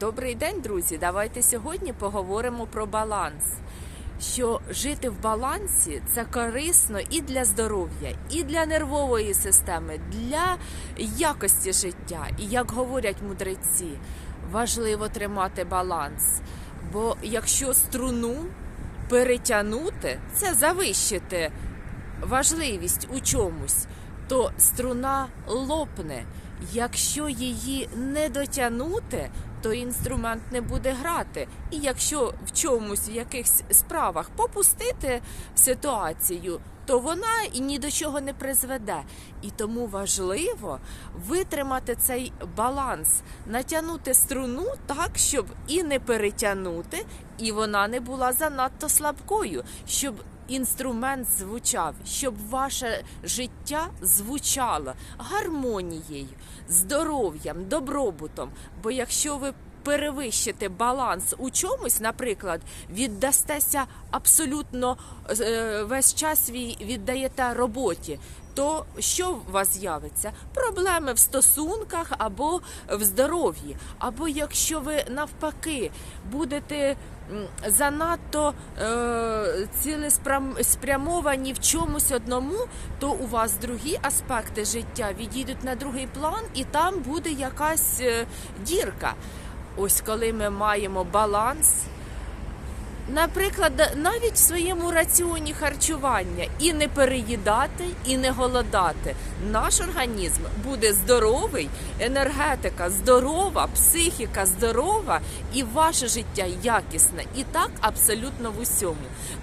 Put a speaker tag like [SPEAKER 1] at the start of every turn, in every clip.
[SPEAKER 1] Добрий день, друзі! Давайте сьогодні поговоримо про баланс. Що жити в балансі це корисно і для здоров'я, і для нервової системи, для якості життя. І як говорять мудреці, важливо тримати баланс. Бо якщо струну перетягнути, це завищити важливість у чомусь, то струна лопне. Якщо її не дотягнути, то інструмент не буде грати. І якщо в чомусь, в якихось справах попустити ситуацію, то вона і ні до чого не призведе. І тому важливо витримати цей баланс, натягнути струну так, щоб і не перетягнути, і вона не була занадто слабкою, щоб інструмент звучав, щоб ваше життя звучало гармонією, здоров'ям, добробутом. Бо якщо ви перевищите баланс у чомусь, наприклад, віддастеся абсолютно е, весь час свій віддаєте роботі. То що у вас з'явиться? Проблеми в стосунках або в здоров'ї. Або якщо ви навпаки будете занадто е, цілеспрямовані в чомусь одному, то у вас другі аспекти життя відійдуть на другий план, і там буде якась е, дірка. Ось коли ми маємо баланс. Наприклад, навіть в своєму раціоні харчування і не переїдати, і не голодати. Наш організм буде здоровий, енергетика здорова, психіка здорова, і ваше життя якісне. І так абсолютно в усьому.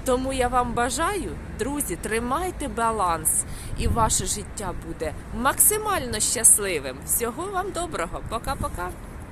[SPEAKER 1] Тому я вам бажаю, друзі, тримайте баланс, і ваше життя буде максимально щасливим. Всього вам доброго, пока-пока.